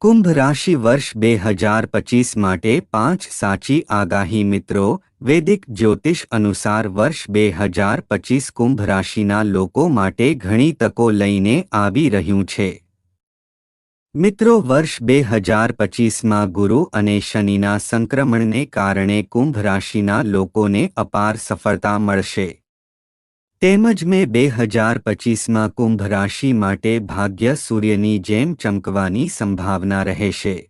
કુંભ રાશિ વર્ષ બે હજાર પચીસ માટે પાંચ સાચી આગાહી મિત્રો, વૈદિક જ્યોતિષ અનુસાર વર્ષ બે હજાર પચીસ કુંભ રાશિના લોકો માટે ઘણી તકો લઈને આવી રહ્યું છે. મિત્રો, વર્ષ બે હજાર પચીસમાં ગુરુ અને શનિના સંક્રમણને કારણે કુંભ રાશિના લોકોને અપાર સફળતા મળશે. તેમજ મેં બે હજાર પચીસમાં કુંભ રાશિ માટે ભાગ્ય સૂર્યની જેમ ચમકવાની સંભાવના રહેશે.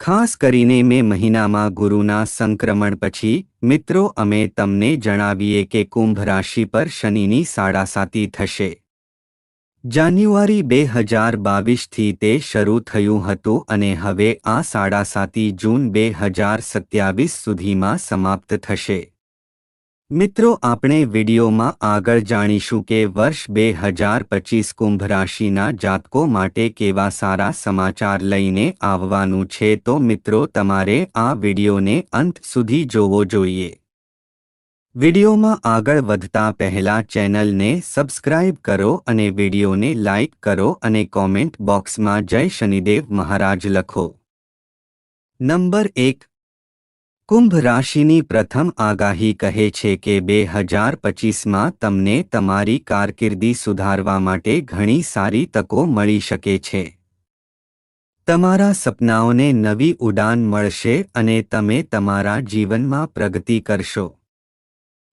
ખાસ કરીને મે મહિનામાં ગુરુના સંક્રમણ પછી, મિત્રો, અમે તમને જણાવીએ કે કુંભ રાશિ પર શનિની સાડાસાતી થશે. જાન્યુઆરી બે હજાર બાવીસથી તે શરૂ થયું હતું અને હવે આ સાડાસાતી જૂન બે હજાર સત્યાવીસ સુધીમાં સમાપ્ત થશે. મિત્રો, આપણે વિડીયોમાં આગળ જાણીશું કે વર્ષ બે હજાર પચીસ કુંભ રાશિના જાતકો માટે કેવા સારા સમાચાર લઈને આવવાનું છે. તો મિત્રો, તમારે આ વિડીયોને અંત સુધી જોવો જોઈએ. વિડીયોમાં આગળ વધતા પહેલા ચેનલને સબસ્ક્રાઇબ કરો અને વિડીયોને લાઇક કરો અને કોમેન્ટ બોક્સમાં જય શનિદેવ મહારાજ લખો. નંબર એક કુંભ રાશિની પ્રથમ આગાહી કહે છે કે બે હજાર પચીસમાં તમને તમારી કારકિર્દી સુધારવા માટે ઘણી સારી તકો મળી શકે છે. તમારા સપનાઓને નવી ઉડાન મળશે અને તમે તમારા જીવનમાં પ્રગતિ કરશો.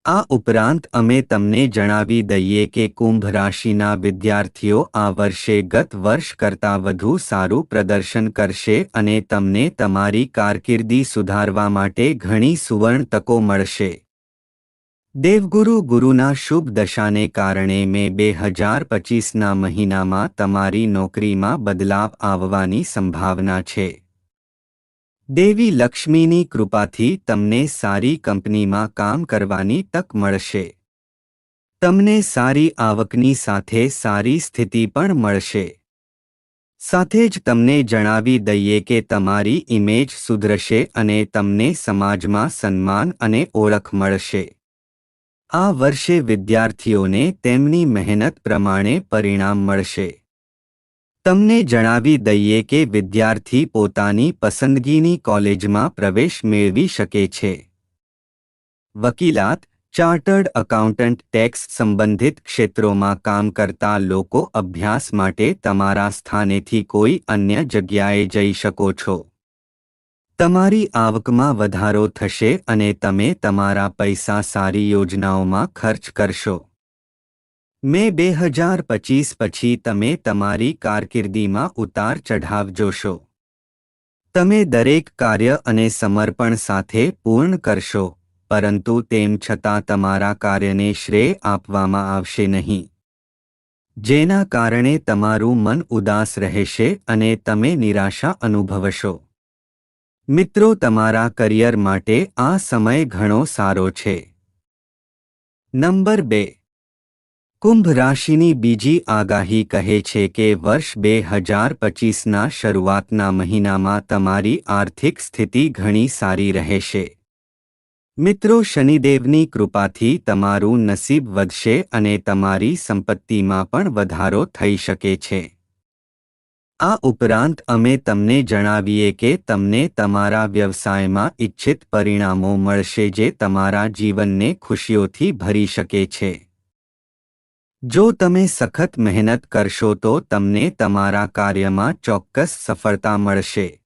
આ ઉપરાંત અમે તમને જણાવી દઈએ કે કુંભ રાશિના વિદ્યાર્થીઓ આ વર્ષે ગત વર્ષ કરતાં વધુ સારું પ્રદર્શન કરશે અને તમને તમારી કારકિર્દી સુધારવા માટે ઘણી સુવર્ણ તકો મળશે. દેવગુરુ ગુરુના શુભ દશાને કારણે મે બે હજાર પચીસના મહિનામાં તમારી નોકરીમાં બદલાવ આવવાની સંભાવના છે. દેવી લક્ષ્મીની કૃપાથી તમને સારી કંપનીમાં કામ કરવાની તક મળશે. તમને સારી આવકની સાથે સારી સ્થિતિ પણ મળશે. સાથે જ તમને જણાવી દઈએ કે તમારી ઇમેજ સુધરશે અને તમને સમાજમાં સન્માન અને ઓળખ મળશે. આ વર્ષે વિદ્યાર્થીઓને તેમની મહેનત પ્રમાણે પરિણામ મળશે. તમને જણાવી દઈએ કે વિદ્યાર્થી પોતાની પસંદગીની કોલેજમાં પ્રવેશ મેળવી શકે છે. વકીલાત, ચાર્ટર્ડ એકાઉન્ટન્ટ ટેક્સ સંબંધિત ક્ષેત્રોમાં કામ કરતા લોકો અભ્યાસ માટે તમારા સ્થાનેથી કોઈ અન્ય જગ્યાએ જઈ શકો છો. તમારી આવકમાં વધારો થશે અને તમે તમારા પૈસા સારી યોજનાઓમાં ખર્ચ કરશો. મે બે હજાર પચીસ પછી તમે તમારી કારકિર્દીમાં ઉતાર ચઢાવ જોશો. તમે દરેક કાર્ય અને સમર્પણ સાથે પૂર્ણ કરશો, પરંતુ તેમ છતાં તમારા કાર્યને શ્રેય આપવામાં આવશે નહીં. જેના કારણે તમારું મન ઉદાસ રહેશે અને તમે નિરાશા અનુભવશો. મિત્રો, તમારા કરિયર માટે આ સમય ઘણો સારો છે. નંબર બે. કુંભ રાશિની બીજી આગાહી કહે છે કે વર્ષ બે હજાર પચીસના શરૂઆતના મહિનામાં તમારી આર્થિક સ્થિતિ ઘણી સારી રહેશે. મિત્રો શનિદેવની કૃપાથી તમારું નસીબ વધશે અને તમારી સંપત્તિમાં પણ વધારો થઈ શકે છે. આ ઉપરાંત અમે તમને જણાવીએ કે તમને તમારા વ્યવસાયમાં ઇચ્છિત પરિણામો મળશે જે તમારા જીવનને ખુશીઓથી ભરી શકે છે. જો તમે સખત મહેનત કરશો તો તમને તમારા કાર્યમાં ચોક્કસ સફળતા મળશે.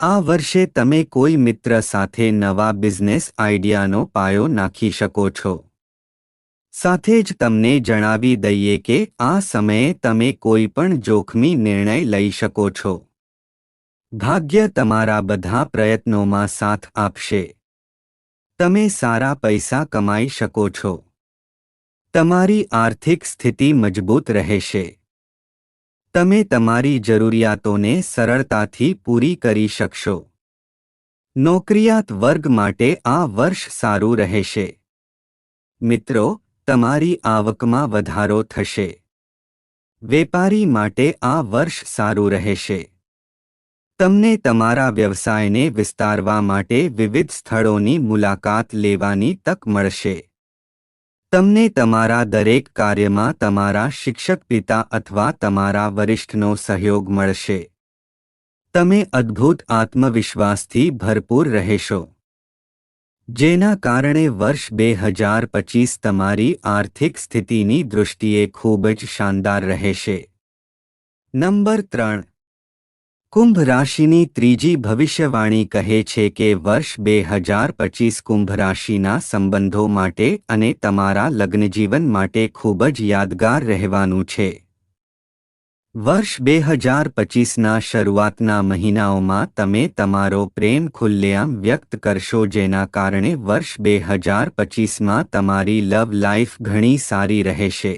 આ વર્ષે તમે કોઈ મિત્ર સાથે નવા બિઝનેસ આઈડિયાનો પાયો નાખી શકો છો. સાથે જ તમને જણાવી દઈએ કે આ સમયે તમે કોઈ પણ જોખમી નિર્ણય લઈ શકો છો. ભાગ્ય તમારા બધા પ્રયત્નોમાં સાથ આપશે. તમે સારા પૈસા કમાઈ શકો છો. તમારી આર્થિક સ્થિતિ મજબૂત રહેશે. તમે તમારી જરૂરિયાતોને સરળતાથી પૂરી કરી શકશો. નોકરિયાત વર્ગ માટે આ વર્ષ સારું રહેશે. મિત્રો, તમારી આવકમાં વધારો થશે. વેપારી માટે આ વર્ષ સારું રહેશે. તમને તમારા વ્યવસાયને વિસ્તારવા માટે વિવિધ સ્થળોની મુલાકાત લેવાની તક મળશે. તમને તમારા દરેક કાર્યમાં તમારા શિક્ષક પિતા અથવા તમારા વરિષ્ઠનો સહયોગ મળશે. તમે અદ્ભુત આત્મવિશ્વાસથી ભરપૂર રહેશો. જેના કારણે વર્ષ બે હજાર પચીસ તમારી આર્થિક સ્થિતિની દૃષ્ટિએ ખૂબ જ શાનદાર રહેશે. નંબર ત્રણ. કુંભ રાશિની ત્રીજી ભવિષ્યવાણી કહે છે કે વર્ષ બે હજાર પચીસ કુંભ રાશિના સંબંધો માટે અને તમારા લગ્નજીવન માટે ખૂબ જ યાદગાર રહેવાનું છે. વર્ષ બે હજાર પચીસના શરૂઆતના મહિનાઓમાં તમે તમારો પ્રેમ ખુલ્લેઆમ વ્યક્ત કરશો જેના કારણે વર્ષ બે હજાર પચીસમાં તમારી લવ લાઈફ ઘણી સારી રહેશે.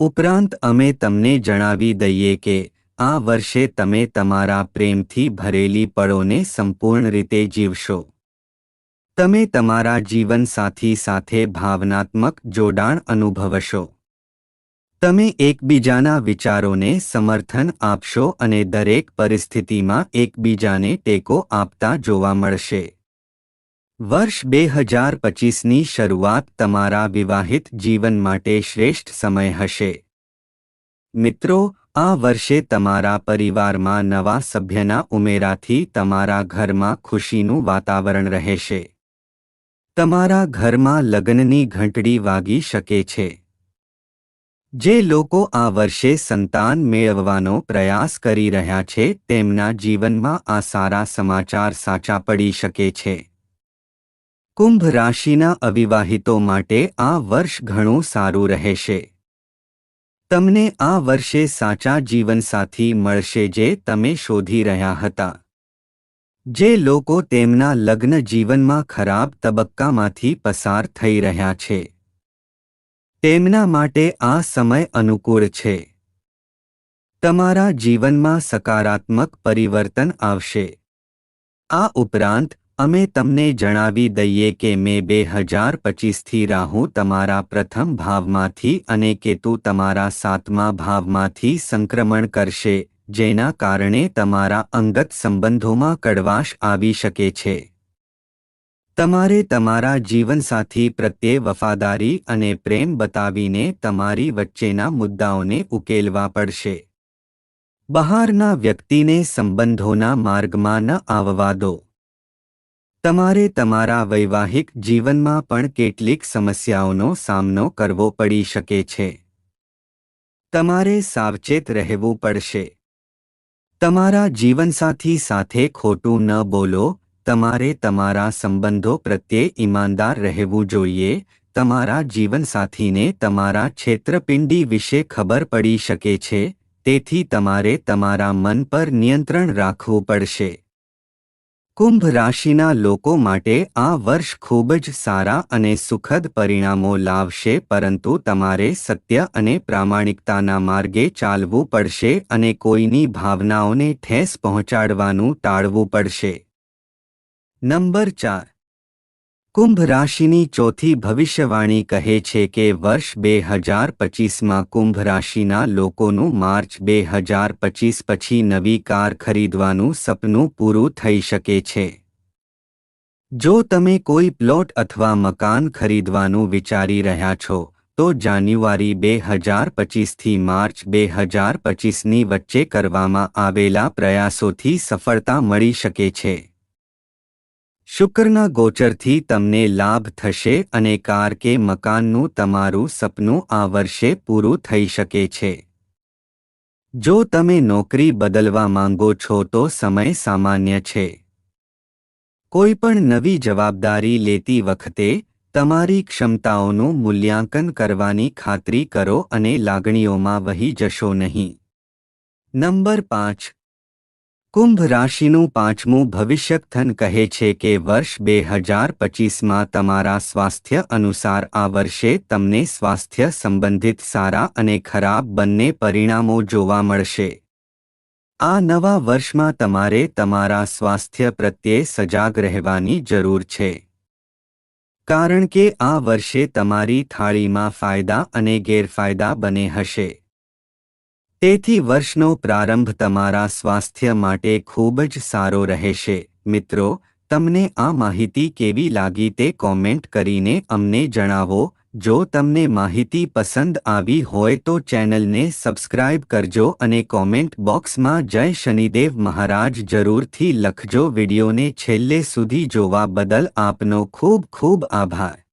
ઉપરાંત અમે તમને જણાવી દઈએ કે આ વર્ષે તમે તમારા પ્રેમથી ભરેલી પળોને સંપૂર્ણ રીતે જીવશો. તમે તમારા જીવનસાથી સાથે ભાવનાત્મક જોડાણ અનુભવશો. તમે એકબીજાના વિચારોને સમર્થન આપશો અને દરેક પરિસ્થિતિમાં એકબીજાને ટેકો આપતા જોવા મળશે. વર્ષ બે હજાર પચીસની શરૂઆત તમારા વિવાહિત જીવન માટે શ્રેષ્ઠ સમય હશે. મિત્રો આ વર્ષે તમારા પરિવારમાં નવા સભ્યના ઉમેરાથી તમારા ઘરમાં ખુશીનું વાતાવરણ રહેશે. તમારા ઘરમાં લગ્નની ઘંટડી વાગી શકે છે. જે લોકો આ વર્ષે સંતાન મેળવવાનો પ્રયાસ કરી રહ્યા છે, તેમના જીવનમાં આ સારા સમાચાર સાચા પડી શકે છે. કુંભ રાશિના અવિવાહિતો માટે આ વર્ષ ઘણું સારું રહેશે. તમને આ વર્ષે સાચા જીવનસાથી મળશે જે તમે શોધી રહ્યા હતા. જે લોકો તેમના લગ્ન જીવનમાં ખરાબ તબક્કામાંથી પસાર થઈ રહ્યા છે. તેમના માટે આ સમય અનુકૂળ છે. તમારા જીવનમાં સકારાત્મક પરિવર્તન આવશે. આ ઉપરાંત અમે તમને જણાવી દઈએ કે મે બે હજાર પચીસથી રાહુ તમારા પ્રથમ ભાવમાંથી અને કેતુ તમારા સાતમા ભાવમાંથી સંક્રમણ કરશે, જેના કારણે તમારા અંગત સંબંધોમાં કડવાશ આવી શકે છે. તમારે તમારા જીવનસાથી પ્રત્યે વફાદારી અને પ્રેમ બતાવીને તમારી વચ્ચેના મુદ્દાઓને ઉકેલવા પડશે. બહારના વ્યક્તિને સંબંધોના માર્ગમાં ન આવવા દો. તમારે તમારા વૈવાહિક જીવનમાં પણ કેટલીક સમસ્યાઓનો સામનો કરવો પડી શકે છે. તમારે સાવચેત રહેવું પડશે. તમારા જીવનસાથી સાથે ખોટું ન બોલો, તમારે તમારા સંબંધો પ્રત્યે ઈમાનદાર રહેવું જોઈએ, તમારા જીવનસાથીને તમારા છેતરપિંડી વિશે ખબર પડી શકે છે, તેથી તમારે તમારા મન પર નિયંત્રણ રાખવું પડશે. કુંભ રાશિના લોકો માટે આ વર્ષ ખૂબ જ સારા અને સુખદ પરિણામો લાવશે, પરંતુ તમારે સત્ય અને પ્રામાણિકતાના માર્ગે ચાલવું પડશે અને કોઈની ભાવનાઓને ઠેસ પહોંચાડવાનું ટાળવું પડશે. નંબર ચાર કુંભ રાશિની ચોથી ભવિષ્યવાણી કહે છે કે વર્ષ બે હજાર પચીસમાં કુંભ રાશિના લોકોનું માર્ચ બે હજાર પચીસ પછી નવી કાર ખરીદવાનું સપનું પૂરું થઈ શકે છે. જો તમે કોઈ પ્લોટ અથવા મકાન ખરીદવાનું વિચારી રહ્યા છો, તો જાન્યુઆરી બે હજાર પચીસથી માર્ચ બે હજાર પચીસની વચ્ચે કરવામાં આવેલા પ્રયાસોથી સફળતા મળી શકે છે. શુક્રના ગોચરથી તમને લાભ થશે અને કાર કે મકાનનું તમારું સપનું આ વર્ષે પૂરું થઈ શકે છે. જો તમે નોકરી બદલવા માંગો છો તો સમય સામાન્ય છે. કોઈ પણ નવી જવાબદારી લેતી વખતે તમારી ક્ષમતાઓનું મૂલ્યાંકન કરવાની ખાતરી કરો અને લાગણીઓમાં વહી જશો નહીં. નંબર પાંચ. કુંભ રાશિનું પાંચમું ભવિષ્યકથન કહે છે કે વર્ષ બે હજાર પચીસમાં તમારા સ્વાસ્થ્ય અનુસાર આ વર્ષે તમને સ્વાસ્થ્ય સંબંધિત સારા અને ખરાબ બંને પરિણામો જોવા મળશે. આ નવા વર્ષમાં તમારે તમારા સ્વાસ્થ્ય પ્રત્યે સજાગ રહેવાની જરૂર છે. કારણ કે આ વર્ષે તમારી થાળીમાં ફાયદા અને ગેરફાયદા બને હશે. તેથી વર્ષનો પ્રારંભ તમારા સ્વાસ્થ્ય માટે ખૂબ જ સારો રહેશે. મિત્રો, તમને આ માહિતી કેવી લાગી તે કોમેન્ટ કરીને અમને જણાવો. જો તમને માહિતી પસંદ આવી હોય તો ચેનલને સબસ્ક્રાઇબ કરજો અને કોમેન્ટ બોક્સમાં જય શનિદેવ મહારાજ જરૂરથી લખજો. વિડીયોને છેલ્લે સુધી જોવા બદલ આપનો ખૂબ ખૂબ આભાર.